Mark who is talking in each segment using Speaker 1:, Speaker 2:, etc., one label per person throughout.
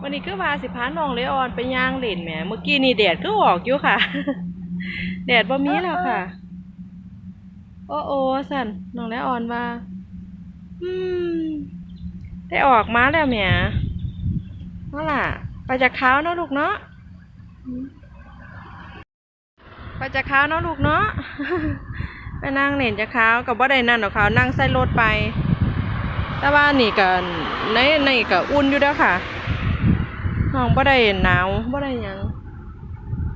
Speaker 1: วันนี้ก็ว่าสิพาน้องเลออนไปย่างเล่นแหมเมื่อกี้นี่แดดก็ออกอยู่ค่ะ แดดบ่มีแล้วค่ะ โอ้โอ้สันน้องเลออนว่า อืม ได้ออกมาแล้วแหมนั่นล่ะ ไปจากเขาเนาะลูกเนาะไปจากเขาเนาะลูกเนาะไปนั่งเล่นจากเขากับบ่ได้นั่นหรอกเขานั่งใส่รถไป แต่ว่านี่ก็ในในก็อุ่นอยู่เด้อค่ะ น้องบ่ได้หนาวบ่ได้หยัง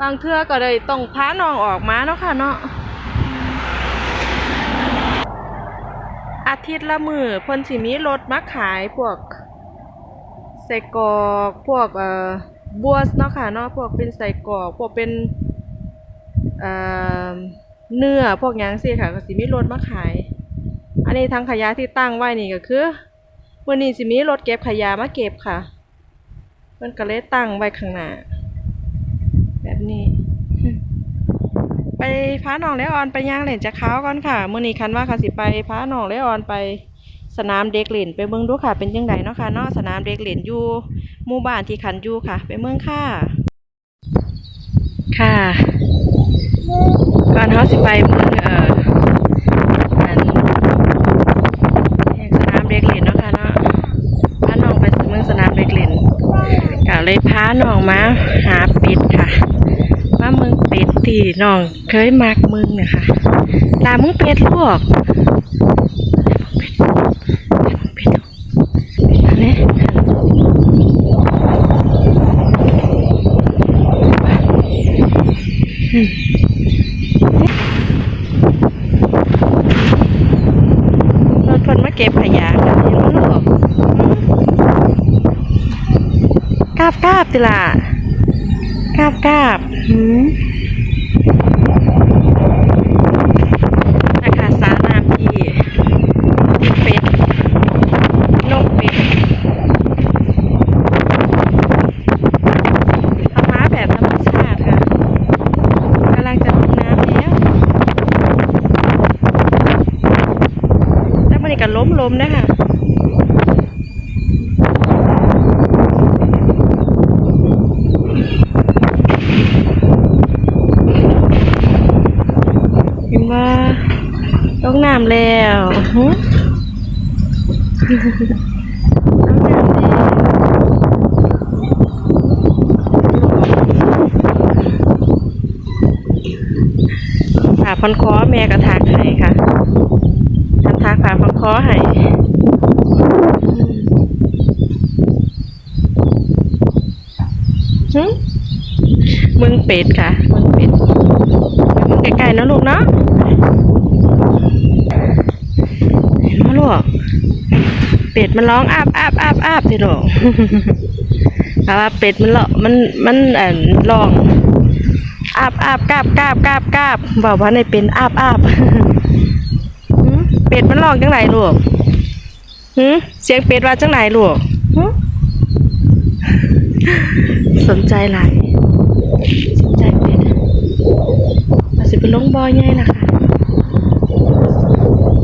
Speaker 1: บางเทื่อก็ได้ต้องพาน้องออกมาเนาะค่ะเนาะอาทิตย์ละมือเพิ่นสิมีรถมาขายพวกใส่กอกพวกเอ่อบัวเนาะค่ะเนาะพวกเป็นใส่กอกพวกเป็นเอ่อเนื้อพวกยังซี่ค่ะก็สิมีรถมาขาย อันนี้ทางขยะที่ตั้งไว้นี่ก็คือวันนี้สิมีรถเก็บขยะมาเก็บค่ะ มันก็เลยตั้งไว้ข้างหน้า แบบนี้ ไปพาน้องเลออนไปย่างเล่นจะเขาก่อนค่ะมื้อนี้คันว่าค่ะสิไปพาน้องเลออนไปสนามเด็กเล่นไปเบิ่งดูค่ะ เป็นจังไดเนาะค่ะเนาะสนามเด็กเล่นอยู่หมู่บ้านที่ขันอยู่ค่ะ ไปเมืองค่ะ ค่ะก่อนเฮาสิไปเมืองเอ่อน อยากสนามเด็กเล่นเนาะค่ะเนาะพาน้องไปเมืองสนามเด็กเล่นก็เลยพา น้องมาหาเป็ดค่ะว่าเมืองเป็ดตีน้องเคยมักเมืองเนี่ยค่ะลามึงเป็ดลวกอืม รถเพิ่นมาเก็บขยะค่ะเห็นบ่ลูกกราบกราบ ติล่ะกราบกราบหืมนะคะสาน้ำที่ที่เป็ดนกเป็ดทำม้าแบบธรรมชาติค่ะกำลังจะลงน้ำแล้ว แล้วมันก็ล้มล้มๆนะคะเห็นว่า ต้องน้ำแล้วหึต้องน้ำแล้วผ่าพันคอแม่กระทากให้ค่ะทันทากผ่าพังคอให้มึงเป็ดค่ะมึงเป็ดมึงไกลๆนะลูกเนาะเห็นไหมลูก เป็ดมันร้องอาบอาบอาบอาบสิลูกเพราะว่าเป็ดมันร้องมันมันเอ่อร้องอาบอาบกาบกาบกาบกาบบอกว่าในเป็นอาบอาบเป็ดมันร้องจังไหนลูกหืมเสียงเป็ดว่าจังไหนลูกสนใจหลายสนใจเป็ดมาสิไปลงบอใหญ่ล่ะค่ะ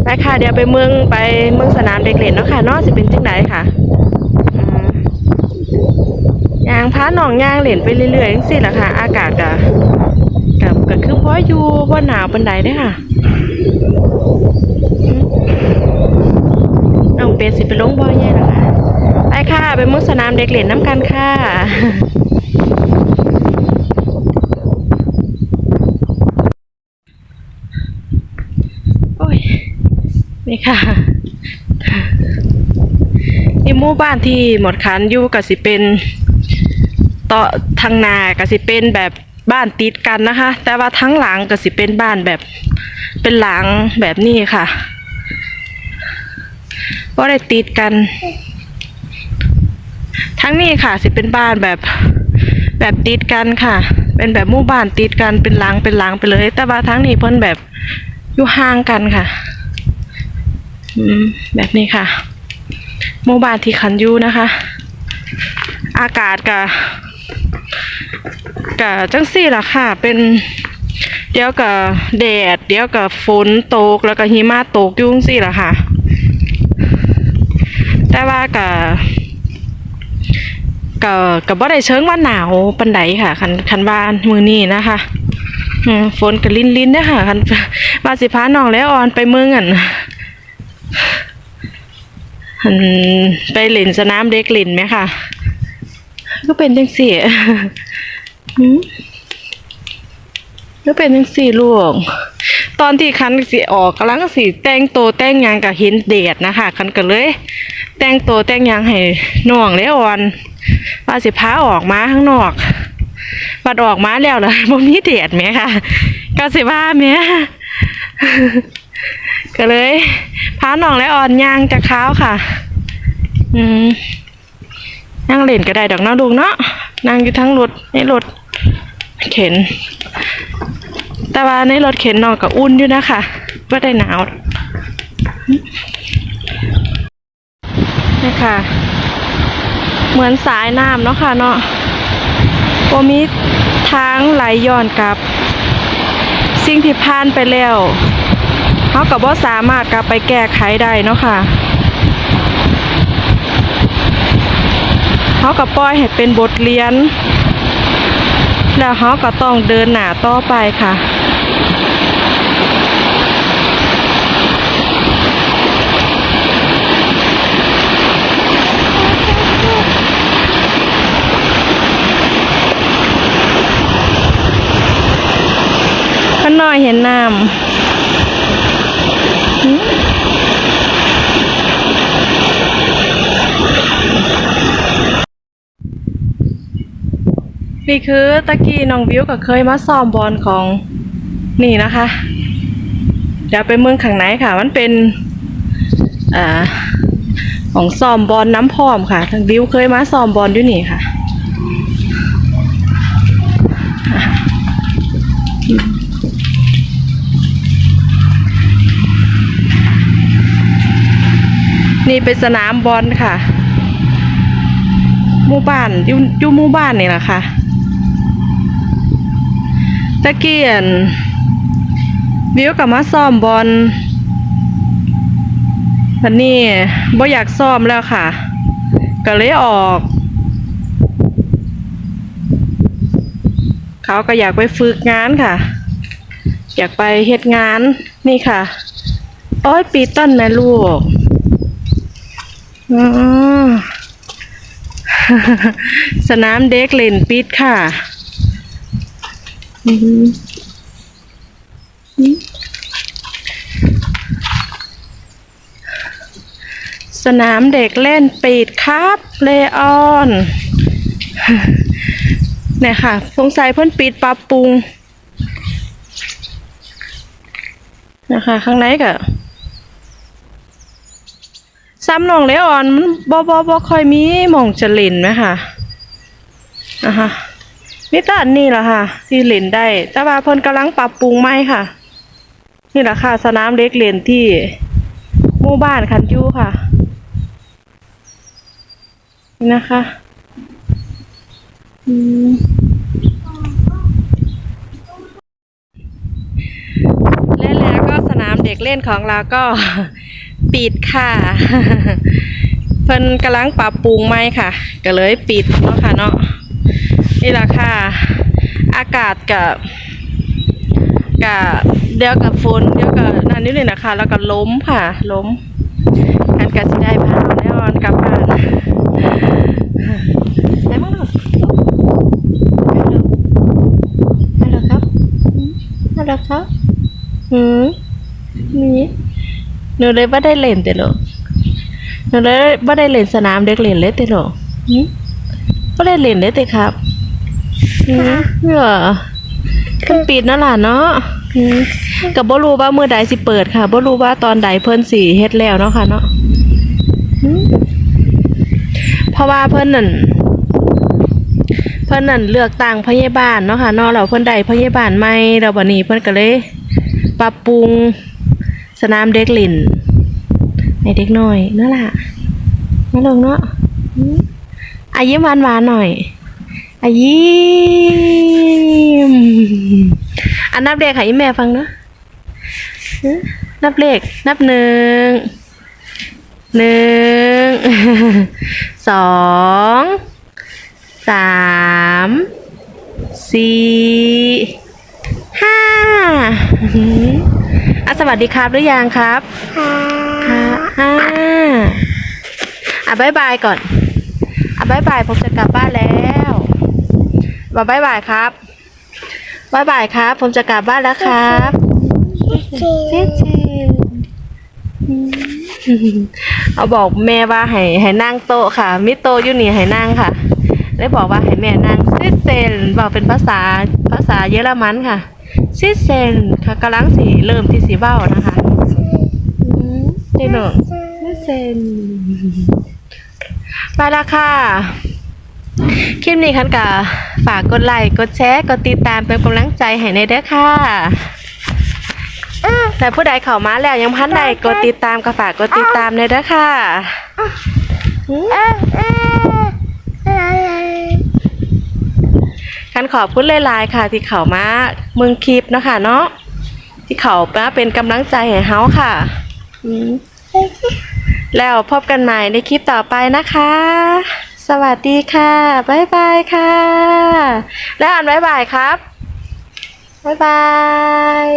Speaker 1: ไปค่ะเดี๋ยวไปเมืองไปเมืองสนามเด็กเล่นเนาะค่ะนอกสิเป็นจังไหนค่ะยางพาหนองยางเล่นไปเรื่อยๆจังสิล่ะค่ะ อากาศก็กับก็คือพออยู่ว่าหนาวปานใดเด้อค่ะน้องเป็ดสิไปลงบ่อใหญ่ล่ะค่ะไปค่ะไปมุกสนามเด็กเล่นน้ำกันค่ะ โอ้ย นี่ค่ะนี่หมู่บ้านที่หมดคันอยู่ก็สิเป็นต่อทางนาก็สิเป็นแบบบ้านติดกันนะคะ แต่ว่าทั้งหลังก็สิเป็นบ้านแบบเป็นหลังแบบนี้ค่ะก็ได้ติดกัน ทั้งนี้ค่ะ สิเป็นบ้านแบบแบบติดกันค่ะ เป็นแบบหมู่บ้านติดกันเป็นหลังเป็นหลังไปเลย แต่ว่าทั้งนี้เพิ่นแบบอยู่ห่างกันค่ะ แบบนี้ค่ะหมู่บ้านที่คันยูนะคะ อากาศกะกะจังสี่ล่ะค่ะ เป็นเดี๋ยวกับแดด เดี๋ยวกับฝนตกแล้วก็หิมะตกยุ่งสี่ล่ะค่ะ แต่ว่ากะก็ก็บ่ได้เชิงว่าหนาวปานใดค่ะ คันคันว่ามื้อนี้นะคะฝนก็ลิ้นๆเด้อค่ะคันว่าสิพาน้องแล้วออนไปเมืองอั่นอัน ไปเล่นสนามเด็กเล่นไหมค่ะ ก็เป็นจังซี่ก็เป็นจังซี่ลูกตอนที่คันสิออกกำลังสิแต่งโตแต่งยังก็เห็นแดดนะคะคันก็เลย แต่งโตแต่งยังให้น้องแล้วอ่อนว่าสิพาออกมาข้างนอกบัดออกมาแล้วล่ะบ่มีแดดแหมค่ะก็สิว่าแหม ก็เลยพาน้องและอ่อนยางจะเข้าค่ะ อืมนั่งเล่นก็ได้ดอกเนาะลูกเนาะนั่งอยู่ทั้งรถในรถเข็น แต่ว่าในรถเข็นนอนกับอุ่นอยู่นะคะไม่ได้หนาวนี่ค่ะ เหมือนสายน้ำเนาะค่ะเนาะโอมีทางไหลย้อนกลับ สิ่งที่ผ่านไปแล้ว เขากับว่าสามารถกลับไปแก้ไขได้เนาะค่ะเขากับปล่อยให้เป็นบทเรียน แล้วเขาก็ต้องเดินหน้าต่อไปค่ะข้างนอยเห็นน้ำ นี่คือตะกี้น้องวิวก็เคยมาซ้อมบอลของนี่นะคะ เดี๋ยวไปเมืองข้างในค่ะ มันเป็นอของซ้อมบอลน้ำพร้อมค่ะทางวิวเคยมาซ้อมบอลด้วยนี่ค่ะนี่เป็นสนามบอลค่ะ หมู่บ้านอยู่อยู่หมู่บ้านนี่แหละค่ะ ตะเกียนวิวกับมาซ้อมบอลวันนี้บ่อยากซ้อมแล้วค่ะ ก็เลยออก เขาก็อยากไปฝึกงานค่ะ อยากไปเฮ็ดงานนี่ค่ะ โอ้ยปีต้นแม่ลูกอ๋อสนามเด็กเล่นปิดค่ะ สนามเด็กเล่นปิดครับเลออนเนี่ยค่ะสงสัยเพิ่นปิดปรับปรุงนะคะข้างในก็ซ้ำนองเลออนมันบ่บ่บ่ค่อยมีหม่องจะเล่นไหมค่ะนะคะ มีแต่อันนี้ล่ะค่ะที่เล่นได้ แต่ว่าเพิ่นกำลังปรับปรุงใหม่ค่ะ นี่แหละค่ะสนามเล็กเล่นที่หมู่บ้านคันยูค่ะ นี่นะคะและแล้วก็สนามเด็กเล่นของเราก็ปิดค่ะ เพิ่นกำลังปรับปรุงใหม่ค่ะ ก็เลยปิดเนาะค่ะเนาะ นี่แหละค่ะ อากาศกับกับเดียวกับฝนเดียวกับนั่นนี่เลยนะคะ แล้วก็ล้มค่ะ ล้มอันก็สิได้พานแน่นอนกลับบ้านได้มั้งลูกฮัลโหลครับฮัลโหลครับหืมนี่หนูเลยไม่ได้เล่นแต่หรอกหนูเลยไม่ได้เล่นสนามเด็กเล่นเลยแต่หรอกหืมไม่ได้เล่นเลยแต่ครับ เหรอขึ้นปิดนั่นล่ะเนาะกับบ่รู้ว่าเมื่อใดสิเปิดค่ะบ่รู้ว่าตอนใดเพิ่นสิเฮ็ดแล้วเนาะค่ะเนาะเพราะว่าเพิ่นนั่นเพิ่นนั่นเลือกตั้งพยาบาลเนาะค่ะเนาะแล้วเพิ่นได้พยาบาลใหม่แล้วบัดนี้เพิ่นก็เลย ปรับปรุงสนามเด็กเล่นให้เด็กน้อยนั่นล่ะนั่นลงเนาะอายิ้มหวานหวานๆหน่อย อายิ้มอันนับเลขให้อีแม่ฟังเนาะฮะนับเลข นับหนึ่ง หนึ่ง สอง สาม สี่ ห้าหืมอะสวัสดีครับหรือยังครับ ค่ะห้าอะบายบายก่อน อะบายบายผมจะกลับบ้านแล้ว บอกบายบายครับบายบายครับ ผมจะกลับบ้านแล้วครับเจ๊เจ๊อืมเอาบอกแม่ว่าให้ให้นั่งโต๊ะค่ะ มิโต๊ะอยู่นี่ให้นั่งค่ะได้บอกว่าให้แม่นั่งซิเซนบอกเป็นภาษาภาษาเยอรมันค่ะซิเซนค่ะกำลังสีเริ่มที่สีเบ้านะคะอืมเจนอซิเซนไปละค่ะ คลิปนี้คันกะฝากกดไลค์กดแชร์กดติดตามเป็นกำลังใจให้ในเด้อค่ะแต่ผู้ใดเข้ามาแล้วยังพันใดกดติดตามก็ฝากกดติดตามในเด้อค่ะอืมคันขอบคุณหลายๆค่ะ ที่เข้ามาเมืองคลิปเนาะคะเนาะที่เขามาเป็นกำลังใจให้เฮาค่ะอืมแล้วพบกันใหม่ในคลิปต่อไปนะคะ สวัสดีค่ะบ๊ายบายค่ะ แล้วอ่านบ๊ายบายครับบ๊ายบาย